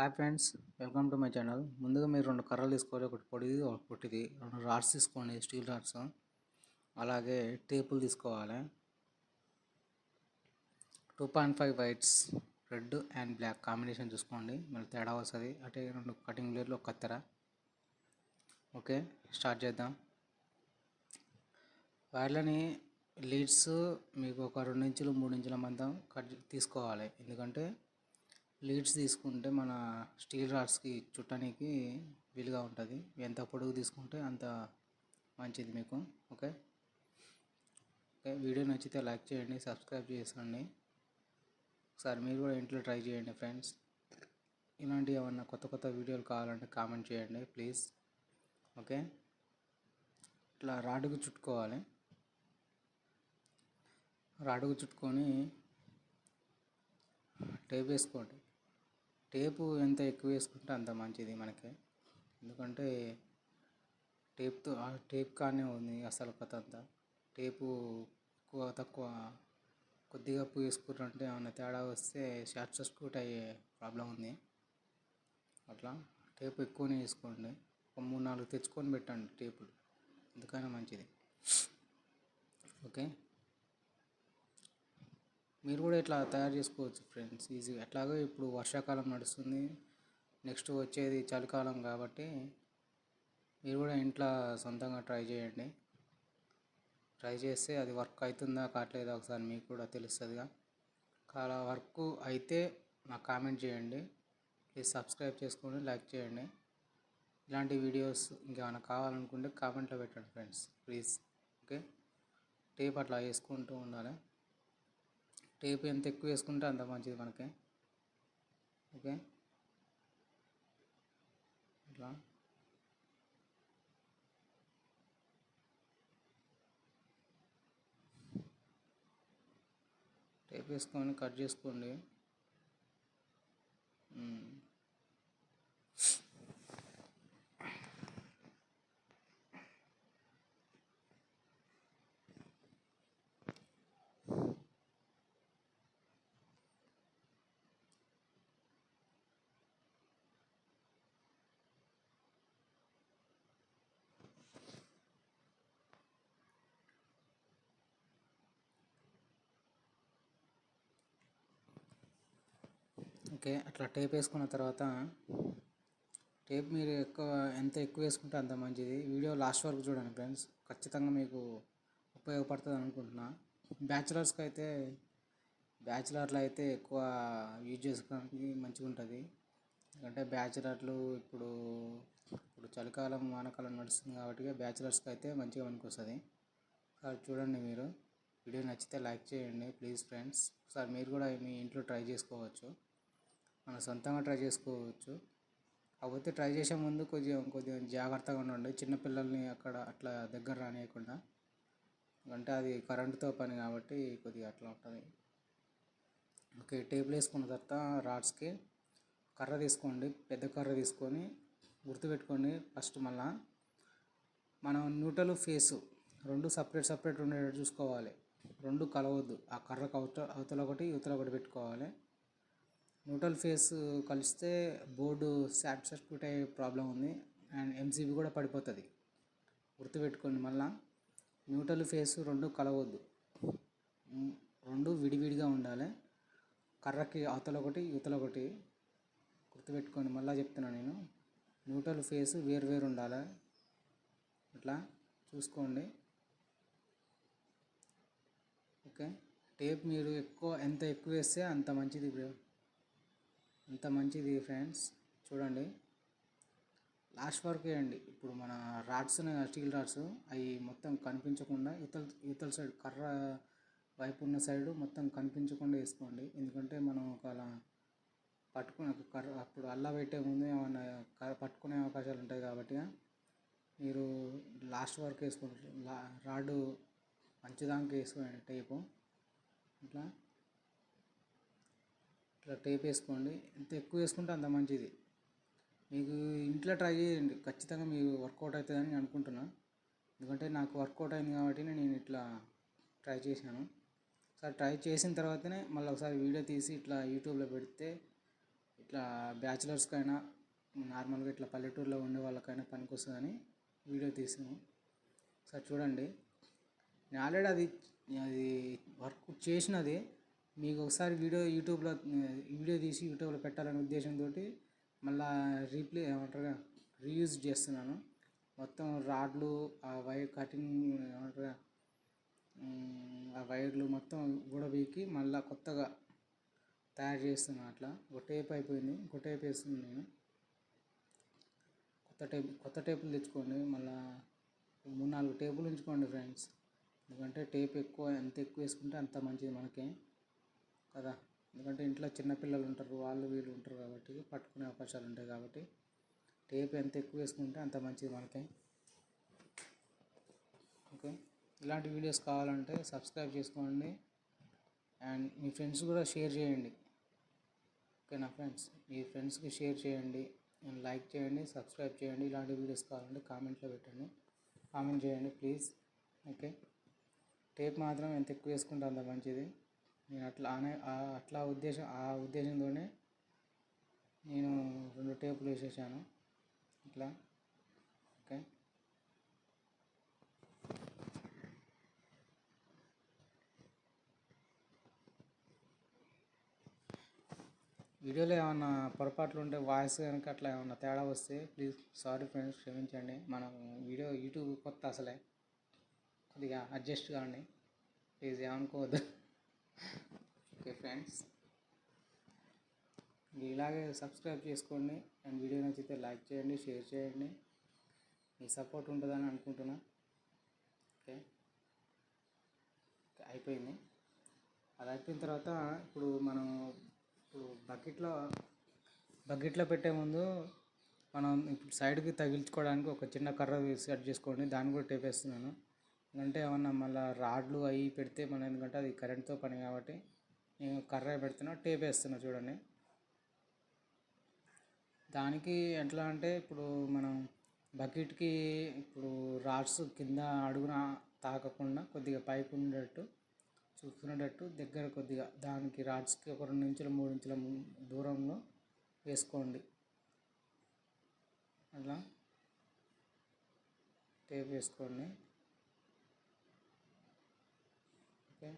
Hi friends welcome to my channel ముందుగా మీరు రెండు కర్రలు తీసుకోవాలి. ఒకటి పొడిది ఒకటి పొట్టిది రెండు రాడ్స్ తీసుకోండి స్టీల్ రాడ్స్. అలాగే టేపులు తీసుకోవాలి. Two point five whites red and black combination చూసుకోండి. మళ్ళీ తేడా వస్తుంది. అంటే రెండు కటింగ్ బ్లేడ్లు ఒక కత్తెర. ఓకే స్టార్ట్ చేద్దాం. వైర్లని లీడ్స్ మీకు ఒక రెండు ఇంచులు మూడు ఇంచుల మందం కట్ తీసుకోవాలి. ఎందుకంటే లీడ్స్ తీసుకుంటే మన స్టీల్ రాడ్స్కి చుట్టడానికి వీలుగా ఉంటుంది. ఎంత పొడుగు తీసుకుంటే అంత మంచిది మీకు. ఓకే? ఓకే వీడియో నచ్చితే లైక్ చేయండి సబ్స్క్రైబ్ చేసుకోండి ఒకసారి మీరు కూడా ఇంట్లో ట్రై చేయండి ఫ్రెండ్స్. ఇలాంటి ఏమన్నా కొత్త కొత్త వీడియోలు కావాలంటే కామెంట్ చేయండి ప్లీజ్. ఓకే? ఇట్లా రాడుకు చుట్టుకోవాలి. రాడుకు చుట్టుకొని టేప్ వేసుకోండి. టేపు ఎంత ఎక్కువ వేసుకుంటే అంత మంచిది మనకి. ఎందుకంటే టేప్తో ఆ టేప్ కానే ఉంది అసలు కథ అంతా టేపు ఎక్కువ తక్కువ కొద్దిగా అప్పు వేసుకుంటుంటే ఏమైనా తేడా వస్తే షార్ట్ సర్క్యూట్ అయ్యే ప్రాబ్లం ఉంది. అట్లా టేప్ ఎక్కువనే వేసుకోండి. ఒక మూడు నాలుగు తెచ్చుకొని పెట్టండి టేపులు. అందుకనే మంచిది. ఓకే? మీరు కూడా ఇట్లా తయారు చేసుకోవచ్చు ఫ్రెండ్స్ ఈజీగా. ఎట్లాగో ఇప్పుడు వర్షాకాలం నడుస్తుంది నెక్స్ట్ వచ్చేది చలికాలం కాబట్టి మీరు కూడా ఇంట్లో సొంతంగా ట్రై చేయండి. ట్రై చేస్తే అది వర్క్ అవుతుందా కావట్లేదా ఒకసారి మీకు కూడా తెలుస్తుందిగా. అలా వర్క్ అయితే నాకు కామెంట్ చేయండి. ప్లీజ్ సబ్స్క్రైబ్ చేసుకోండి లైక్ చేయండి. ఇలాంటి వీడియోస్ ఇంకేమైనా కావాలనుకుంటే కామెంట్లో పెట్టండి ఫ్రెండ్స్ ప్లీజ్. ఓకే? టేప్ అట్లా వేసుకుంటూ ఉండాలి. టేప్ ఎంత ఎక్కువ వేసుకుంటే అంత మంచిది మనకి. ఓకే? ఇట్లా. టేప్ వేసుకొని కట్ చేసుకోండి. ఓకే. అట్లా టేప్ వేసుకున్న తర్వాత టేప్ మీరు ఎక్కువ ఎంత ఎక్కువ వేసుకుంటే అంత మంచిది. వీడియో లాస్ట్ వరకు చూడండి ఫ్రెండ్స్. ఖచ్చితంగా మీకు ఉపయోగపడుతుంది అనుకుంటున్నా. బ్యాచిలర్స్కి అయితే బ్యాచిలర్లు అయితే ఎక్కువ యూజ్ చేసుకోవడానికి మంచిగా ఉంటుంది. ఎందుకంటే బ్యాచిలర్లు ఇప్పుడు ఇప్పుడు చలికాలం వానకాలం నడుస్తుంది కాబట్టి బ్యాచిలర్స్కి అయితే మంచిగా పనికొస్తుంది. ఒకసారి చూడండి మీరు. వీడియో నచ్చితే లైక్ చేయండి ప్లీజ్ ఫ్రెండ్స్. ఒకసారి మీరు కూడా మీ ఇంట్లో ట్రై చేసుకోవచ్చు. మనం సొంతంగా ట్రై చేసుకోవచ్చు. కాకపోతే ట్రై చేసే ముందు కొంచెం కొద్దిగా జాగ్రత్తగా ఉండండి. చిన్నపిల్లల్ని అక్కడ అట్లా దగ్గర రానియకుండా. అంటే అది కరెంటుతో పని కాబట్టి కొద్దిగా అట్లా ఉంటుంది. ఓకే టేబుల్ వేసుకున్న తర్వాత రాడ్స్కి కర్ర తీసుకోండి. పెద్ద కర్ర తీసుకొని గుర్తుపెట్టుకోండి. ఫస్ట్ మళ్ళా మనం న్యూటలు ఫేసు రెండు సపరేట్ సపరేట్ ఉండేటట్టు చూసుకోవాలి. రెండు కలవద్దు. ఆ కర్రకు అవతల అవతల ఒకటి ఇవతల ఒకటి పెట్టుకోవాలి. న్యూట్రల్ ఫేస్ కలిస్తే బోర్డు షార్ట్ సర్క్యూట్ అయ్యే ప్రాబ్లం ఉంది అండ్ ఎంసీబీ కూడా పడిపోతుంది. గుర్తుపెట్టుకోండి మళ్ళా. న్యూట్రల్ ఫేస్ రెండు కలవద్దు. రెండు విడివిడిగా ఉండాలి. కర్రకి అవతల ఒకటి యువతల ఒకటి. గుర్తుపెట్టుకోండి మళ్ళీ చెప్తున్నాను నేను. న్యూట్రల్ ఫేస్ వేరు వేరు ఉండాలి. ఇట్లా చూసుకోండి. ఓకే. టేప్ మీరు ఎక్కువ ఎంత ఎక్కువ వేస్తే అంత మంచిది అంత మంచిది ఫ్రెండ్స్. చూడండి. లాస్ట్ వరకు వేయండి ఇప్పుడు మన రాడ్స్ స్టీల్ రాడ్స్. అవి మొత్తం కనిపించకుండా ఇతల ఇతల సైడ్ కర్ర వైపు ఉన్న సైడ్ మొత్తం కనిపించకుండా వేసుకోండి. ఎందుకంటే మనం ఒకవేళ పట్టుకునే కర్ర అప్పుడు అల్లా పెట్టే ముందు ఏమన్నా పట్టుకునే అవకాశాలు ఉంటాయి కాబట్టి మీరు లాస్ట్ వరకు వేసుకోండి. రాడు మంచిదానికి వేసుకోండి టేపు. ఇట్లా ఇట్లా టేప్ వేసుకోండి. ఎంత ఎక్కువ వేసుకుంటే అంత మంచిది. మీకు ఇంట్లో ట్రై చేయండి. ఖచ్చితంగా మీకు వర్కౌట్ అవుతుందని అనుకుంటున్నా. ఎందుకంటే నాకు వర్కౌట్ అయింది కాబట్టి నేను ఇట్లా ట్రై చేశాను. ఒకసారి ట్రై చేసిన తర్వాతనే మళ్ళీ ఒకసారి వీడియో తీసి ఇట్లా యూట్యూబ్లో పెడితే ఇట్లా బ్యాచిలర్స్కైనా నార్మల్గా ఇట్లా పల్లెటూరులో ఉండే వాళ్ళకైనా పనికొస్తుందని వీడియో తీసాను. సార్ చూడండి. నేను ఆల్రెడీ అది అది వర్క్ చేసినది మీకు ఒకసారి వీడియో యూట్యూబ్లో వీడియో తీసి యూట్యూబ్లో పెట్టాలనే ఉద్దేశంతో మళ్ళా రీప్లే ఏమంటారు రీయూజ్ చేస్తున్నాను. మొత్తం రాడ్లు ఆ వైర్ కటింగ్ ఏమంటారు ఆ వైర్లు మొత్తం ఊడబీకి మళ్ళీ కొత్తగా తయారు చేస్తున్నాను అట్లా. ఒక టేప్ అయిపోయింది ఇంకో టేప్ వేస్తున్నాను నేను. కొత్త టేప్ కొత్త టేపులు తెచ్చుకోండి. మళ్ళీ మూడు నాలుగు టేపులు ఉంచుకోండి ఫ్రెండ్స్. ఎందుకంటే టేప్ ఎక్కువ ఎంత ఎక్కువ వేసుకుంటే అంత మంచిది మనకే. కదా? ఎందుకంటే ఇంట్లో చిన్నపిల్లలు ఉంటారు వాళ్ళు వీళ్ళు ఉంటారు కాబట్టి పట్టుకునే అవకాశాలు ఉంటాయి కాబట్టి టేప్ ఎంత ఎక్కువ వేసుకుంటే అంత మంచిది మనకి. ఓకే? ఇలాంటి వీడియోస్ కావాలంటే సబ్స్క్రైబ్ చేసుకోండి అండ్ మీ ఫ్రెండ్స్ కూడా షేర్ చేయండి. ఓకేనా ఫ్రెండ్స్? మీ ఫ్రెండ్స్కి షేర్ చేయండి అండ్ లైక్ చేయండి సబ్స్క్రైబ్ చేయండి. ఇలాంటి వీడియోస్ కావాలంటే కామెంట్లో పెట్టండి. కామెంట్ చేయండి ప్లీజ్. ఓకే? టేప్ మాత్రం ఎంత ఎక్కువ వేసుకుంటే అంత మంచిది. నేను అట్లా అనే అట్లా ఉద్దేశం ఆ ఉద్దేశంతోనే నేను రెండు టేపులు వేసేసాను. ఇట్లా. ఓకే. వీడియోలో ఏమన్నా పొరపాట్లు ఉంటే వాయిస్ కనుక అట్లా ఏమన్నా తేడా వస్తే ప్లీజ్ సారీ ఫ్రెండ్స్ క్షమించండి. మనం వీడియో యూట్యూబ్ కొత్త అసలే. కొద్దిగా అడ్జస్ట్ కాండి. ప్లీజ్ ఏమనుకోవద్దు. ఓకే ఫ్రెండ్స్ ఇలాగే సబ్స్క్రైబ్ చేసుకోండి అండ్ వీడియో నచ్చితే లైక్ చేయండి షేర్ చేయండి. మీ సపోర్ట్ ఉంటుందని అనుకుంటున్నా. ఓకే అయిపోయింది. అది అయిపోయిన తర్వాత ఇప్పుడు మనం ఇప్పుడు బకెట్లో బకెట్లో పెట్టే ముందు మనం ఇప్పుడు సైడ్కి తగిలించుకోవడానికి ఒక చిన్న కర్ర సెట్ చేసుకోండి. దాన్ని కూడా టేపేస్తున్నాను. ఎందుకంటే ఏమన్నా మళ్ళీ రాడ్లు అవి పెడితే మనం ఎందుకంటే అది కరెంట్తో పని కాబట్టి నేను కర్ర పెడుతున్నా టేప్ వేస్తున్నా చూడండి. దానికి ఎట్లా అంటే ఇప్పుడు మనం బకెట్కి ఇప్పుడు రాడ్స్ కింద అడుగున తాకకుండా కొద్దిగా పైకి ఉండేటట్టు చూసుకునేటట్టు దగ్గర కొద్దిగా దానికి రాడ్స్కి ఒక రెండు ఇంచుల మూడు ఇంచుల దూరంలో వేసుకోండి. అట్లా టేప్ వేసుకోండి ఓకే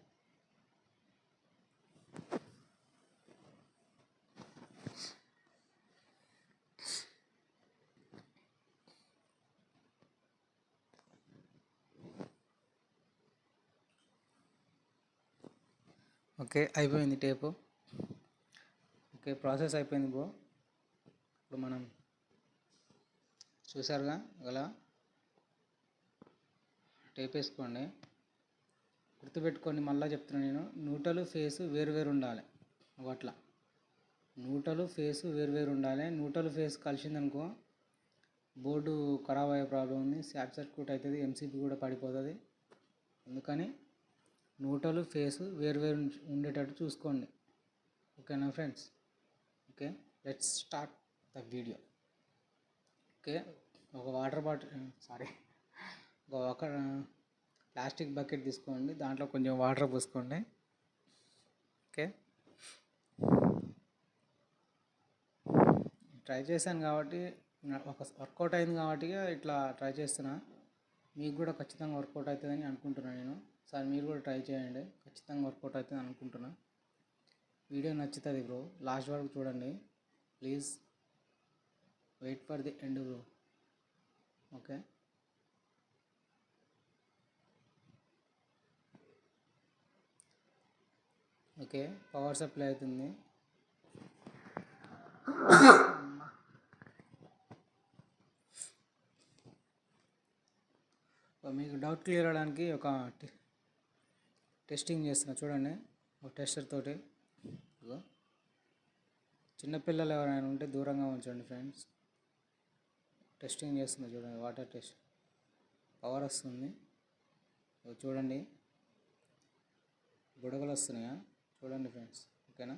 ఓకే అయిపోయింది టేపు. ఓకే ప్రాసెస్ అయిపోయింది బ్రో. ఇప్పుడు మనం చూసారుగా ఇలా టేప్ వేసుకోండి. గుర్తుపెట్టుకోండి మళ్ళీ చెప్తున్నాను నేను. నూటలు ఫేసు వేరు వేరు ఉండాలి అట్లా. నూటలు ఫేసు వేరు వేరు ఉండాలి. నూటలు ఫేస్ కలిసిందనుకో బోర్డు ఖరాబ్ అయ్యే ప్రాబ్లం ఉంది. షార్ట్ సర్క్యూట్ అవుతుంది ఎంసీపీ కూడా పడిపోతుంది. అందుకని నూటలు ఫేసు వేరు వేరు ఉండేటట్టు చూసుకోండి. ఓకేనా friends? Okay let's start the video. Okay ఒక వాటర్ బాటిల్ సారీ. ఒక ఒక ప్లాస్టిక్ బకెట్ తీసుకోండి దాంట్లో కొంచెం వాటర్ పోసుకోండి. ఓకే. ట్రై చేశాను కాబట్టి ఒక వర్కౌట్ అయింది కాబట్టి ఇట్లా ట్రై చేస్తున్నా. మీకు కూడా ఖచ్చితంగా వర్కౌట్ అవుతుందని అనుకుంటున్నాను నేను. సార్ మీరు కూడా ట్రై చేయండి. ఖచ్చితంగా వర్కౌట్ అవుతుంది అనుకుంటున్నా. వీడియో నచ్చుతుంది బ్రో. లాస్ట్ వరకు చూడండి. Please wait for the end bro. Okay. Okay. Power supply అవుతుంది. మీకు డౌట్ క్లియర్ అవడానికి ఒక టెస్టింగ్ చేస్తున్నా చూడండి. ఒక టెస్టర్ తోటి. చిన్నపిల్లలు ఎవరైనా ఉంటే దూరంగా ఉంచండి ఫ్రెండ్స్. టెస్టింగ్ చేస్తున్నా చూడండి. Water test. పవర్ వస్తుంది. చూడండి. బుడగలు వస్తున్నాయా? చూడండి ఫ్రెండ్స్. ఓకేనా?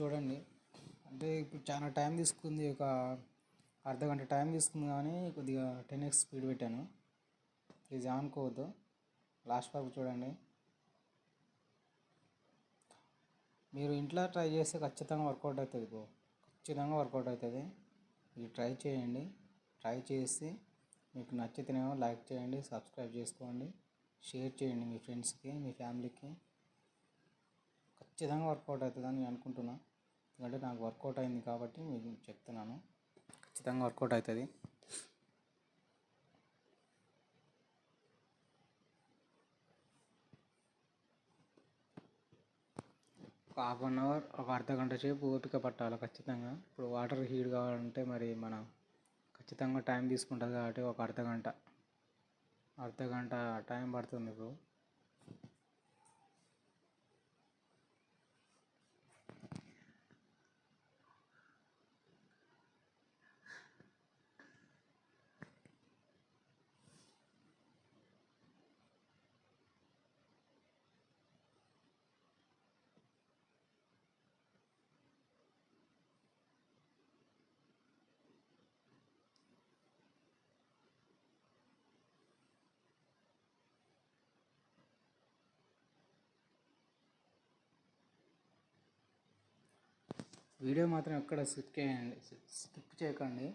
చూడండి. అంటే ఇప్పుడు చాలా టైం తీసుకుంది ఒక అర్ధ గంట టైం తీసుకుంది కానీ కొద్దిగా టెన్ ఎక్స్ స్పీడ్ పెట్టాను. ప్లీజ్ అనుకోవద్దు లాస్ట్ వరకు చూడండి. మీరు ఇంట్లో ట్రై చేస్తే ఖచ్చితంగా వర్కౌట్ అవుతుంది బ్రో. ఖచ్చితంగా వర్కౌట్ అవుతుంది. మీరు ట్రై చేయండి. ట్రై చేసి మీకు నచ్చితేనేమో లైక్ చేయండి సబ్స్క్రైబ్ చేసుకోండి షేర్ చేయండి మీ ఫ్రెండ్స్కి మీ ఫ్యామిలీకి. ఖచ్చితంగా వర్కౌట్ అవుతుందని నేను అనుకుంటున్నాను ఎందుకంటే నాకు వర్కౌట్ అయింది కాబట్టి మీకు చెప్తున్నాను. ఖచ్చితంగా వర్కౌట్ అవుతుంది. ఒక హాఫ్ అన్ అవర్ ఒక అర్ధ గంట సేపు ఓపిక పట్టాలి ఖచ్చితంగా. ఇప్పుడు వాటర్ హీట్ కావాలంటే మరి మనం ఖచ్చితంగా టైం తీసుకుంటుంది కాబట్టి ఒక అర్ధ గంట. అర్ధ గంట టైం పడుతుంది ఇప్పుడు వీడియో మాత్రం ఎక్కడ స్కిప్ చేయండి. స్కిప్ చేయకండి.